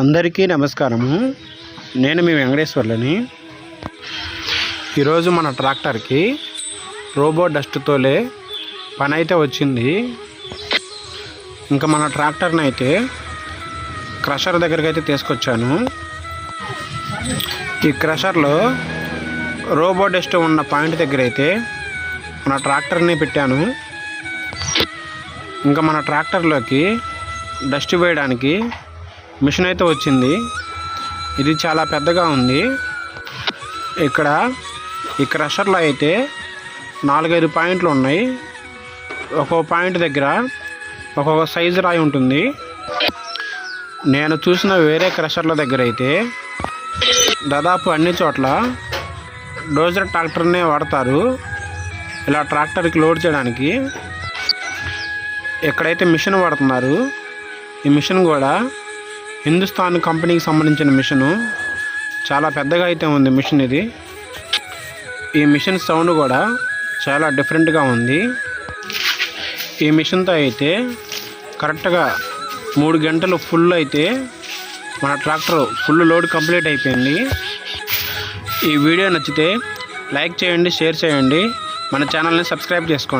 అందరికీ నమస్కారము. నేను మీ వెంకటేశ్వర్లని. ఈరోజు మన ట్రాక్టర్కి రోబో డస్ట్ తోలే పని అయితే వచ్చింది. ఇంకా మన ట్రాక్టర్ని అయితే క్రషర్ దగ్గరికి అయితే తీసుకొచ్చాను. ఈ క్రషర్లో రోబో డస్ట్ ఉన్న పాయింట్ దగ్గర అయితే మన ట్రాక్టర్ని పెట్టాను. ఇంకా మన ట్రాక్టర్లోకి డస్ట్ వేయడానికి మిషన్ అయితే వచ్చింది. ఇది చాలా పెద్దగా ఉంది. ఇక్కడ ఈ క్రషర్లో అయితే నాలుగైదు పాయింట్లు ఉన్నాయి. ఒక్కో పాయింట్ దగ్గర ఒక్కొక్క సైజు రాయి ఉంటుంది. నేను చూసిన వేరే క్రషర్ల దగ్గర అయితే దాదాపు అన్ని చోట్ల డోజర్ ట్రాక్టర్నే వాడతారు. ఇలా ట్రాక్టర్కి లోడ్ చేయడానికి ఎక్కడైతే మిషన్ వాడుతున్నారు ఈ మిషన్ కూడా హిందుస్థాన్ కంపెనీకి సంబంధించిన మిషను చాలా పెద్దగా అయితే ఉంది మిషన్ ఇది. ఈ మిషన్ సౌండ్ కూడా చాలా డిఫరెంట్గా ఉంది. ఈ మిషన్తో అయితే కరెక్ట్గా మూడు గంటలు ఫుల్ అయితే మన ట్రాక్టర్ ఫుల్ లోడ్ కంప్లీట్ అయిపోయింది. ఈ వీడియో నచ్చితే లైక్ చేయండి షేర్ చేయండి. మన ఛానల్ని సబ్స్క్రైబ్ చేసుకోండి.